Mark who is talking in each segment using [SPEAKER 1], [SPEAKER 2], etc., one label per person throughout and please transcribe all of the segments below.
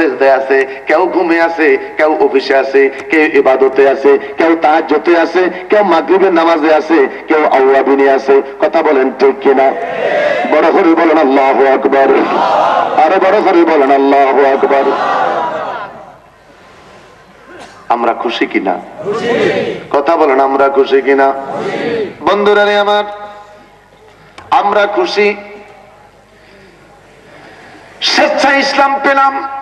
[SPEAKER 1] সেজদে আছে, কেউ ঘুমে আছে, কেউ অফিসে আছে, কেউ ইবাদতে আছে, কেউ তাহাজ্জতে আছে, কেউ মাগরিবের নামাজে আছে, কেউ আউয়াবিনে আছে। কথা বলেন ঠিক কিনা? বড় করে বলেন আল্লাহ আকবর। আরও বড় করে বলেন আল্লাহ আকবর। আমরা খুশি কিনা? কথা বলেন, আমরা খুশি কিনা? বন্ধুরা রে আমার, আমরা খুশি। স্বেচ্ছা ইসলাম পেলাম।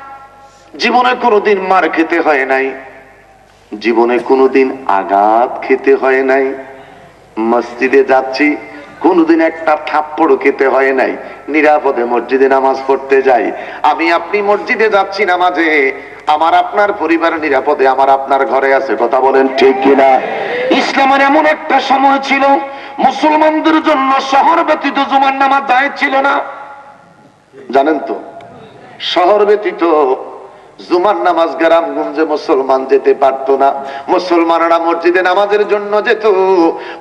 [SPEAKER 1] জীবনে কোনোদিন মার খেতে হয় নাই। জীবনে কোনোদিন আঘাত খেতে হয় নাই। মসজিদে যাচ্ছি, কোনোদিন একটা থাপ্পড় খেতে হয় নাই। নিরাপদে মসজিদে নামাজ পড়তে যাই। আমি আপনি মসজিদে যাচ্ছি নামাজে। আমার আপনার পরিবার নিরাপদে, আমার আপনার ঘরে আছে, কথা বলেন ঠিক কিনা? ইসলামের এমন একটা সময় ছিল, মুসলমানদের জন্য শহর ব্যতীত জুমার নামাজ দায় ছিল না। জানেন তো, শহর ব্যতীত জুমার নামাজ গ্রামগঞ্জে মুসলমান যেতে পারতো না। মুসলমানরা মসজিদে নামাজের জন্য যেত।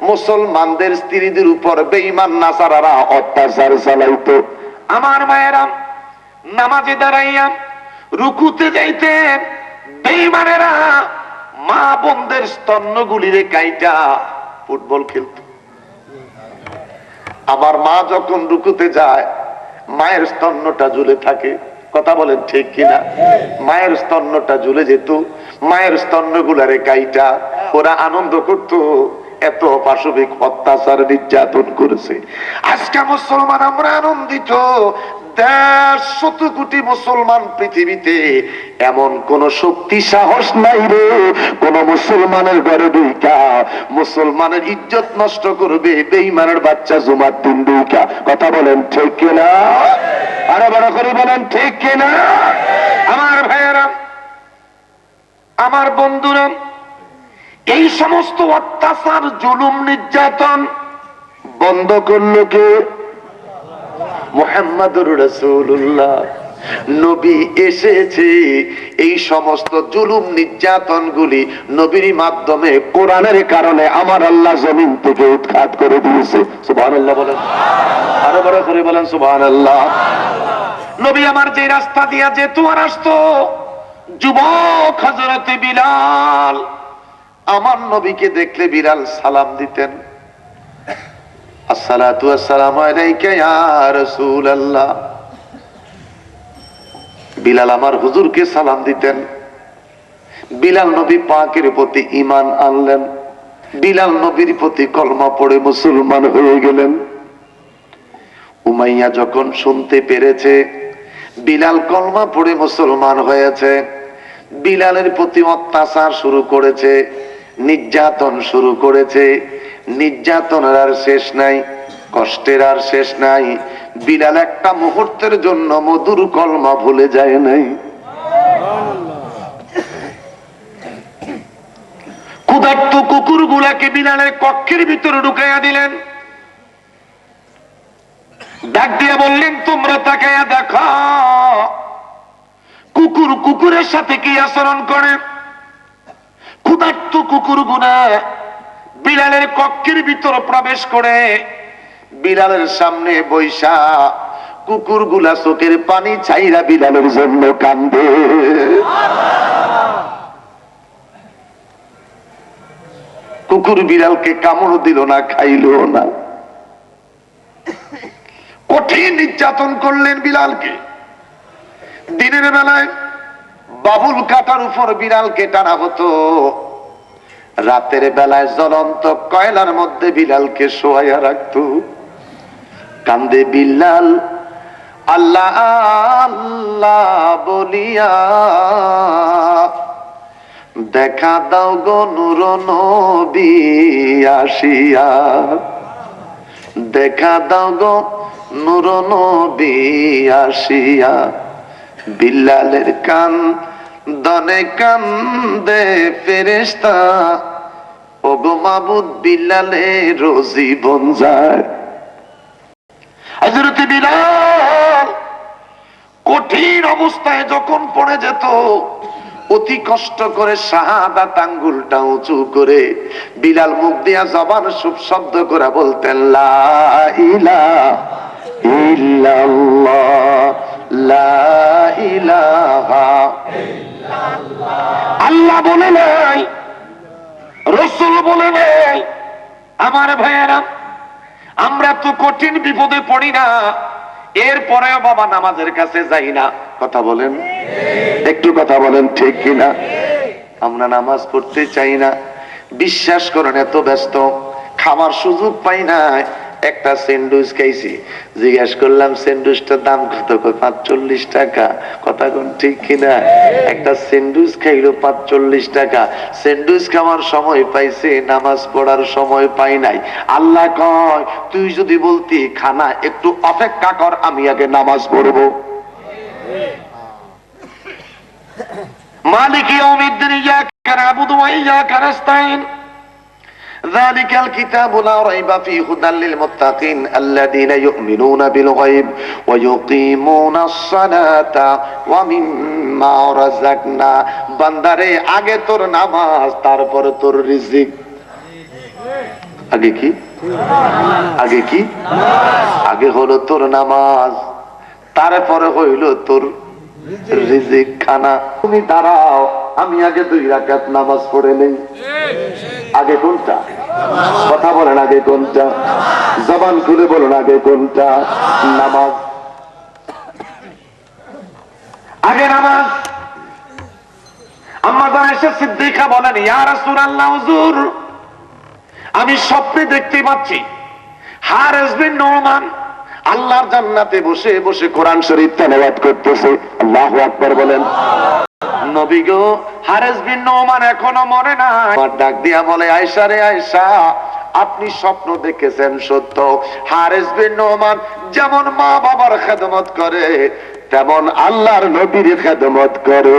[SPEAKER 1] মুসলমানদের স্ত্রীদের উপর বেঈমান নাসারারা অত্যাচার চালাইতো। আমার মায়েরা নামাজে দাঁড়াইয়া রুকুতে যাইতেন বেঈমানেরা মা বোনদের স্তন্যগুলিরে কাইটা ফুটবল খেলতো। আমার মা যখন রুকুতে যায়, মায়ের স্তন্যটা ঝুলে থাকে। কথা বলেন ঠিক কিনা? মায়ের স্তন্যটা ঝুলে যেত, মায়ের স্তন্য গুলারে কাইটা, ওরা আনন্দ করত, এত পাশবিক অত্যাচার নির্যাতন করেছে। আজকে মুসলমান আমরা আনন্দিত শত কোটি মুসলমান পৃথিবীতে এমন কোন শক্তি সাহস নাই রে। কোন মুসলমানের ঘরে ঢুইকা, মুসলমানের ইজ্জত নষ্ট করবে বেইমানের বাচ্চা জুমার দিন ঢুইকা। কথা বলেন ঠিক কিনা? আরও বড় করে বলেন, ঠিক কিনা? আমার ভাইয়েরা, আমার বন্ধুরা, এই সমস্ত অত্যাচার, জুলুম, নির্যাতন বন্ধ করল কে? মোহাম্মদুর রসুল্লাহ নবী এসেছে। এই সমস্ত জুলুম নির্যাতন গুলি নবীর মাধ্যমে কোরআনের কারণে আমার আল্লাহ জমিন থেকে উৎখাত করে দিয়েছে। সুবাহ আল্লাহ বলেন। আরও বড় করে বলেন সুবাহ আল্লাহ নবী আমার যে রাস্তা দিয়া যে তোমার আসতো, যুবক হজরতে বিলাল, আমার নবীকে দেখলে বিলাল সালাম দিতেন। আসসালামু আলাইকা ইয়া রাসূলুল্লাহ। বিলাল আমার হুজুরকে সালাম দিতেন। বিলাল নবী পাকের প্রতি ঈমান আনলেন। বিলাল নবীর প্রতি কলমা পড়ে মুসলমান হয়ে গেলেন। উমাইয়া যখন শুনতে পেরেছে, বিলাল কলমা পড়ে মুসলমান হয়েছে, বিলালের প্রতি অত্যাচার শুরু করেছে, নির্যাতন শুরু করেছে, নির্যাতনের আর শেষ নাই। কষ্টের আর শেষ নাই। বিলাল একটা মুহূর্তের জন্য মধুর কলমা ভুলে যায় নাই। ক্ষুধার্ত কুকুর গুলাকে বিলালের কক্ষের ভিতরে ঢুকাইয়া দিলেন। ডাক দিয়ে বললেন, তোমরা তাকাইয়া দেখো। কুকুর কুকুরের সাথে কি আচরণ করে? ক্ষুধার্ত কুকুর গুনা বিড়ালের কক্ষের ভিতর প্রবেশ করে বিড়ালের সামনে বৈশা কুকুরগুলা চোখের পানি চাইরা বিড়ালের জন্য কান্দে। কুকুর বিড়ালকে কামড় দিল না, খাইলো না। কঠিন নির্যাতন করলেন বিড়ালকে দিনের বেলায় বাবুল কাটার উপর বিড়ালকে টানা হতো। রাতের বেলায় জ্বলন্ত কয়লার মধ্যে বিড়ালকে শোয়াইয়া রাখতো। কান্দে বিল্লাল, আল্লাহ আল্লাহ বলিয়া, দেখা দাও গো নুর আসিয়া। দেখা দাও গো নুর আসিয়া। বিল্লালের কান দনে কান্দে ফেরেস্তা ওগো মাবুদ বিল্লালে রোজি বন যায়। কঠিন অবস্থায় যখন পড়ে যেত, অতি কষ্ট করে উঁচু করে বিলাল মুখ দিয়া জবান সুপ শব্দ করে বলতেন আল্লাহ বলে নাই, রসুল বলে নাই, আমার ভাইয়েরা আমরা তো কঠিন বিপদে পড়ি না। এরপরেও বাবা নামাজের কাছে যাই না। কথা বলেন? একটু কথা বলেন, ঠিক কিনা? আমরা নামাজ পড়তে চাই না। বিশ্বাস করেন, এত ব্যস্ত। খাবার সুযোগ পাই না একটা স্যান্ডউইচ খাইছি। জিজ্ঞেস করলাম, স্যান্ডউইচটার দাম কত? পাঁচচল্লিশ টাকা। কথা কোন, ঠিক কিনা একটা স্যান্ডউইচ খাইলো পাঁচচল্লিশ টাকা। স্যান্ডউইচ খাওয়ার সময় পাইছে, নামাজ পড়ার সময় পাই নাই। আল্লাহ কয়, তুই যদি বলতি, খানা একটু অপেক্ষা কর, আমি আগে নামাজ পড়ব। মালিক ইয়াউমিদ্দিন, ইয়াকা নাবুদু ওয়া ইয়াকা নাস্তাইন বান্দারে, আগে তোর নামাজ, তারপর তোর রিজিক। আগে কি? আগে কি? আগে হলো তোর নামাজ, তারপরে হইল তোর রিজিক খানা। তুমি দাঁড়াও, আমি আগে দুই রাকাত নামাজ পড়ে নেই। আগে কোনটা? কথা বলেন আগে কোনটা জবান খুলে বলুন আগে কোনটা নামাজ। আগে নামাজ। আমি স্বপ্নে দেখতে পাচ্ছি নোমান আল্লাহর জান্নাতে বসে বসে কোরআন শরীফ তেলাওয়াত করতেছে। আল্লাহু আকবার বলেন। নবী গো হারেস বিন নোমান এখনও মনে নাই। আমার ডাক দিয়া বলে আয়সা রে আয়সা আপনি স্বপ্ন দেখেছেন সত্য। হারেস বিন নোমান যেমন মা বাবার খেদমত করে তেমন আল্লাহর নবীর খেদমত করে।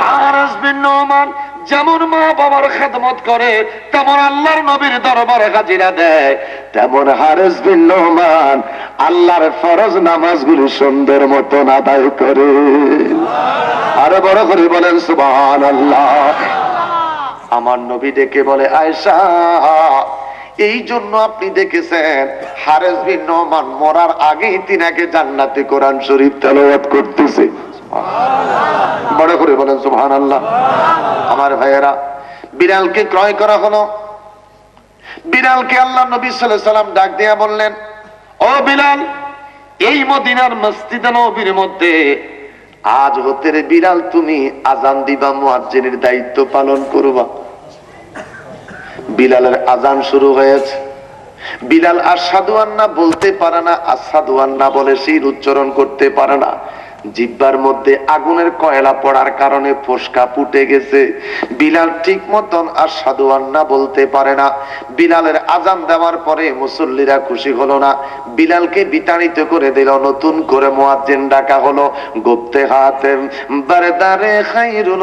[SPEAKER 1] হারেস বিন নোমান যেমন মা বাবার খেদমত করে, তেমন আল্লাহর নবীর দরবারে হাজিরা দেয়। তেমন হারেস বিন নোমান আল্লাহর ফরজ নামাজগুলি সুন্দর মতন আদায় করে। আরও বড় করে বলেন সুবহান আল্লাহ আমার নবী ডেকে বলে আয়সা এই জন্য আপনি দেখেছেন হারেস বিন নোমান মরার আগেই তিনাকে জান্নাতে কোরআন শরীফ তেলাওয়াত করতেছে। বড় করে বলেন সুবহান আল্লাহ আমার ভাইয়েরা, বিড়ালকে ক্রয় করা হলো। বিড়ালকে আল্লাহ নবী সাল্লাম ডাক দিয়া বললেন, ও বিলাল এই মদিনার মসজিদে নবীর মধ্যে আজ হতে বিড়াল তুমি আজান দিবা, মুয়াজ্জিনের দায়িত্ব পালন করবা। বিলালের আজান শুরু হয়েছে। বিলাল আসাদু আন্না বলতে পারে না আসাদু আন্না বলে সেই উচ্চারণ করতে পারে না। জিব্বার মধ্যে আগুনের কয়লা পড়ার কারণে ফোসকা ফুটে গেছে। বিলাল ঠিক মতন আর সাধু আন্না বলতে পারে না। বিলালের আজান দেওয়ার পরে মুসল্লিরা খুশি হলো না। বিলালকে বিতাড়িত করে দিল, নতুন করে মোয়াজ্জিন ডাকা হলো। গুপ্তে হাতে বারদারে খাইরুল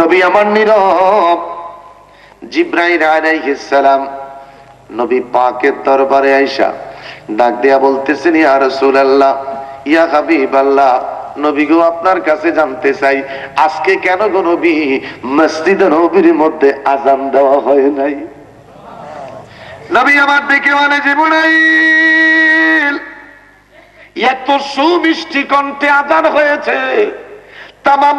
[SPEAKER 1] নবী আমার নীরব। জিব্রাইল আলাইহিস সালাম নবী পাকের দরবারে ডাক বলতেছেন, ইয়া রাসূলুল্লাহ, ইয়া হাবিবাল্লাহ, নবী গো, আপনার কাছে জানতে চাই, আজকে কেন গো নবী মসজিদে নবীর মধ্যে আজান দেওয়া হয় নাই? নবী আমার দেখে মানে জিব্রাইল, এত সুমিষ্টি কণ্ঠে আজান হয়েছে। তামাম